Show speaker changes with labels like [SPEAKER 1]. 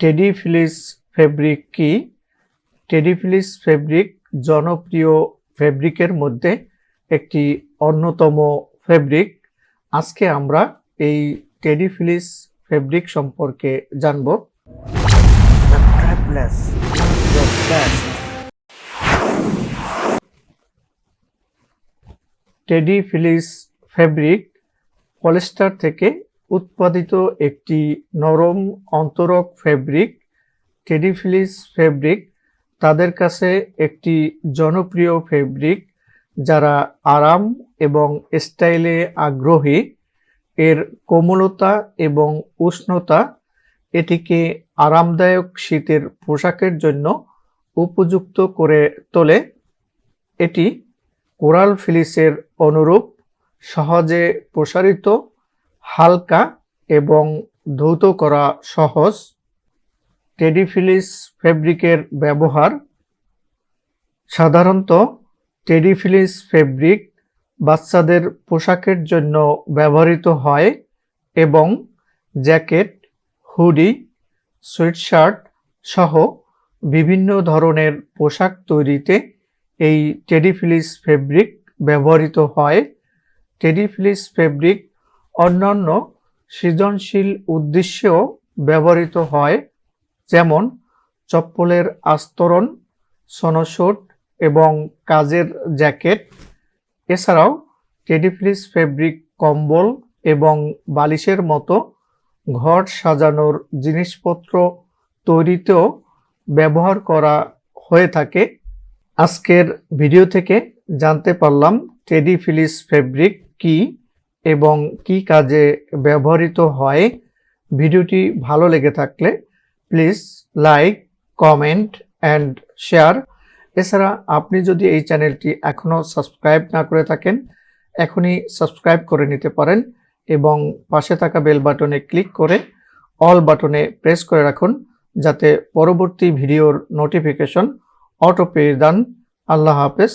[SPEAKER 1] Teddy fleece fabric কি? Teddy fleece fabric জনপ্রিয় ফেব্রিকের মধ্যে একটি অন্যতম ফেব্রিক। আজকে আমরা এই টেডি ফিলিস ফেব্রিক সম্পর্কে জানব।
[SPEAKER 2] The Travelers is
[SPEAKER 1] teddy fleece fabric polyester থেকে উৎপাদিত একটি নরম অন্তরক ফেব্রিক টেডি ফিলিস ফেব্রিক, তাদের কাছে একটি জনপ্রিয় ফেব্রিক যারা আরাম এবং স্টাইলে আগ্রহী। এর কোমলতা এবং উষ্ণতা এটিকে আরামদায়ক শীতের পোশাকের জন্য উপযুক্ত করে তোলে। এটি কোরাল ফিলিসের অনুরূপ, সহজে প্রসারিত হালকা এবং ধৌত করা সহজ। টেডি ফিলিস ফেব্রিকের ব্যবহার সাধারণত টেডি ফিলিস ফেব্রিক বাচ্চাদের পোশাকের জন্য ব্যবহৃত হয় এবং জ্যাকেট, হুডি সুইটশার্ট সহ বিভিন্ন ধরনের পোশাক তৈরিতে এই টেডি ফিলিস ফেব্রিক ব্যবহৃত হয়। টেডি ফিলিস ফেব্রিক অন্যান্য সৃজনশীল উদ্দেশ্যেও ব্যবহৃত হয়, যেমন চপ্পলের আস্তরণ, সনসুট এবং কাজের জ্যাকেট। এছাড়াও টেডি ফিলিস ফেব্রিক কম্বল এবং বালিশের মতো ঘর সাজানোর জিনিসপত্র তৈরিতেও ব্যবহার করা হয়ে থাকে। আজকের ভিডিও থেকে জানতে পারলাম টেডি ফিলিস ফেব্রিক কি এবং কি কাজে ব্যবহৃত হয়, ভিডিওটি ভালো লেগে থাকলে please like, comment and share. এছাড়া আপনি যদি এই চ্যানেলটি এখনও সাবস্ক্রাইব না করে থাকেন, এখনই সাবস্ক্রাইব করে নিতে পারেন এবং পাশে থাকা বেল বাটনে ক্লিক করে অল বাটনে প্রেস করে রাখুন যাতে পরবর্তী ভিডিওর নোটিফিকেশন অটো পেয়ে আল্লাহ হাফেজ।